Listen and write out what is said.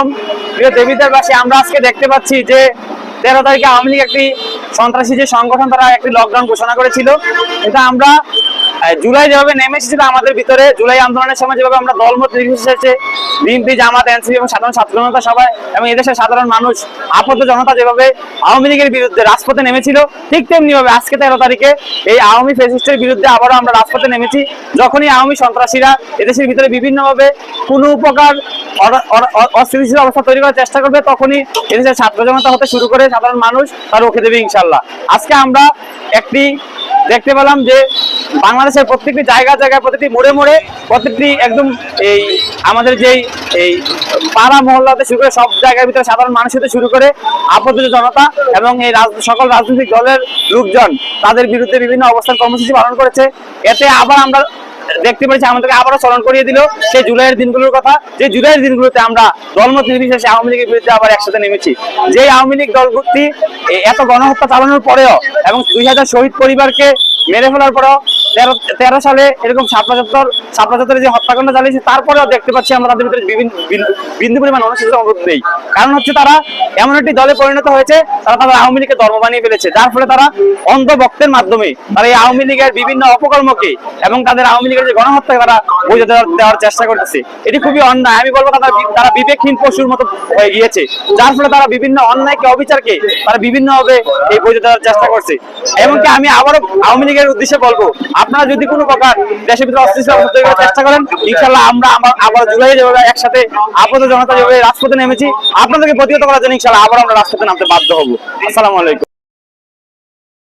আলাইকুম প্রিয় দেবীদের বাসী আমরা আজকে দেখতে পাচ্ছি যে তেরো তারিখে আওয়ামী লীগ একটি সন্ত্রাসী যে সংগঠন, তারা একটি লকডাউন ঘোষণা করেছিল। কিন্তু আমরা জুলাই যেভাবে নেমে এসেছিল আমাদের ভিতরে জুলাই আন্দোলনের সময় যেভাবে আমরা দলমত নির্বিশেষে বিএনপি জামাত, এনসিপি এবং সাধারণ ছাত্র জনতা সবাই এবং এদেশের সাধারণ মানুষ আপত্ত জনতা যেভাবে আওয়ামী লীগের বিরুদ্ধে রাজপথে নেমেছিল, ঠিক তেমনি ভাবে আজকে তেরো তারিখে এই আওয়ামী ফেসিস্টের বিরুদ্ধে আবারও আমরা রাজপথে নেমেছি। যখনই আওয়ামী সন্ত্রাসীরা এদেশের ভিতরে বিভিন্নভাবে কোনো উপকার অস্থিতিশীল অবস্থা তৈরি করার চেষ্টা করবে, তখনই এদেশের ছাত্র জনতা হতে শুরু করে সাধারণ মানুষ দেবে ইনশাল্লাহ আজকে আমরা একটি দেখতে পেলাম যে বাংলাদেশের প্রত্যেকটি জায়গা, জায়গায় প্রতিটি মোড়ে মোড়ে প্রত্যেকটি একদম এই আমাদের যেই এই পাড়া মহল্লাতে শুরু করে সব জায়গার ভিতরে সাধারণ মানুষ হতে শুরু করে আপত্তিত জনতা এবং এই সকল রাজনৈতিক দলের লোকজন তাদের বিরুদ্ধে বিভিন্ন অবস্থান কর্মসূচি পালন করেছে। এতে আবার আমরা দেখতে পেরেছি, আমাদেরকে আবারও স্মরণ করিয়ে দিল। সেই জুলাইয়ের দিনগুলোর কথা, যে জুলাইয়ের দিনগুলোতে আমরা দলমত নির্বিশেষে আওয়ামী লীগের বিরুদ্ধে আবার একসাথে নেমেছি। যে আওয়ামী লীগ দলগুলি এত গণহত্যা চালানোর পরেও এবং দুই হাজার শহীদ পরিবারকে মেরে ফেলার পরেও তেরো সালে এরকম ছাত্র চত্বর ছাত্র চত্বরে যে হত্যাকাণ্ড চালিয়েছে, তারপরেও দেখতে পাচ্ছি আমরা তাদের ভিতরে বিভিন্ন বিন্দু- পরিমাণ অনুষ্ঠিত অনুরোধ নেই। কারণ হচ্ছে তারা এমন একটি দলে পরিণত হয়েছে, তারা তাদের আওয়ামী লীগকে ধর্ম বানিয়ে ফেলেছে। যার ফলে তারা অন্ধ ভক্তের মাধ্যমে, তারা এই আওয়ামী লীগের বিভিন্ন অপকর্মকে এবং তাদের আওয়ামী লীগের যে গণহত্যা, তারা বুঝে দেওয়ার চেষ্টা করতেছে। এটি খুবই অন্যায়। আমি বলব তারা তারা বিবেকহীন পশুর মতো হয়ে গিয়েছে। যার ফলে তারা বিভিন্ন অন্যায়কে, অবিচারকে তারা বিভিন্নভাবে এই বুঝে দেওয়ার চেষ্টা করছে। এমনকি আমি আবারও আওয়ামী লীগের উদ্দেশ্যে বলব আপনারা যদি কোনো প্রকার দেশের ভিতরে অস্থিতিশীল তৈরি করার চেষ্টা করেন ইনশাল্লাহ আমরা আবার জুলাই যেভাবে একসাথে আপাতত জনতা যেভাবে রাজপথে নেমেছি, আপনাদেরকে প্রতিহত করার জন্য ইনশাল্লাহ আবার আমরা রাজপথে নামতে বাধ্য হব। আসসালামু আলাইকুম।